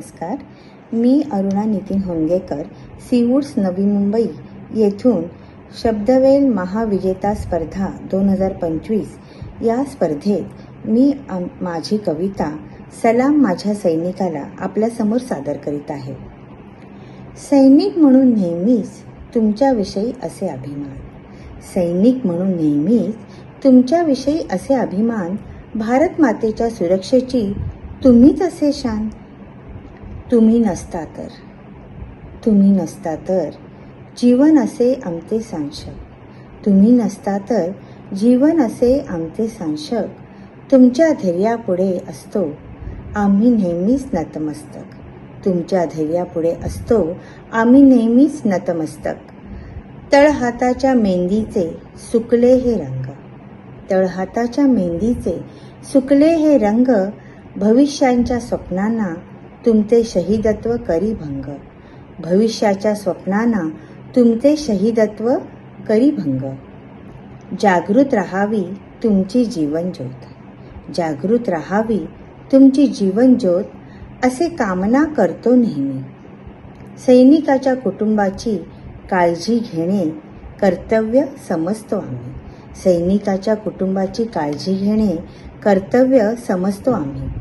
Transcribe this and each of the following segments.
नमस्कार. मी अरुणा नितीन होंगेकर सीवूड्स नवी मुंबई येथून शब्दवेल महाविजेता स्पर्धा दोन हजार पंचवीस. या स्पर्धेत मी माझी कविता सलाम माझ्या सैनिकाला आपल्यासमोर सादर करीत आहे. सैनिक म्हणून नेहमीच तुमच्याविषयी असे अभिमान. सैनिक म्हणून नेहमीच तुमच्याविषयी असे अभिमान भारत मातेच्या सुरक्षेची तुम्हीच असे शान. तुम्ही नसता तर. तुम्ही नसता तर जीवन असे आमचे सांशक तुम्ही नसता तर जीवन असे आमचे सांशक तुमच्या धैर्यापुढे असतो. आम्ही नेहमीच नतमस्तक. तुमच्या धैर्यापुढे असतो. आम्ही नेहमीच नतमस्तक. तळहाताच्या मेहंदीचे सुकले हे रंग. तळहाताच्या मेहंदीचे सुकले हे रंग भविष्यांच्या स्वप्नांना तुमचे शहीदत्व करी भंग भविष्याच्या स्वप्नांना तुमचे शहीदत्व करी भंग जागृत राहावी तुमची जीवनज्योत. जागृत राहावी तुमची जीवनज्योत असे कामना करतो नेहमी. सैनिकाच्या कुटुंबाची काळजी घेणे कर्तव्य समजतो आम्ही. सैनिकाच्या कुटुंबाची काळजी घेणे कर्तव्य समजतो आम्ही.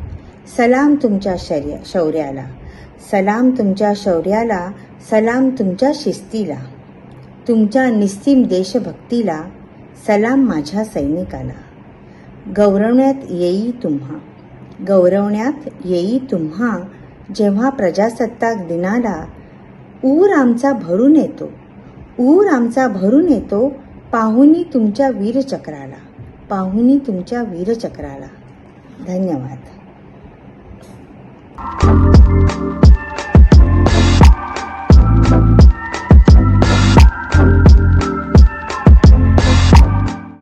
सलाम तुमच्या शर्य शौर्याला. सलाम तुमच्या शौर्याला सलाम तुमच्या शिस्तीला. तुमच्या निस्सीम देशभक्तीला सलाम माझ्या सैनिकाला. गौरवण्यात येई तुम्हा. गौरवण्यात येई तुम्हा. जेव्हा प्रजासत्ताक दिनाला ऊर आमचा भरून येतो. ऊर आमचा भरून येतो पाहुनी तुमच्या वीरचक्राला. पाहुनी तुमच्या वीरचक्राला. धन्यवाद. Thank you.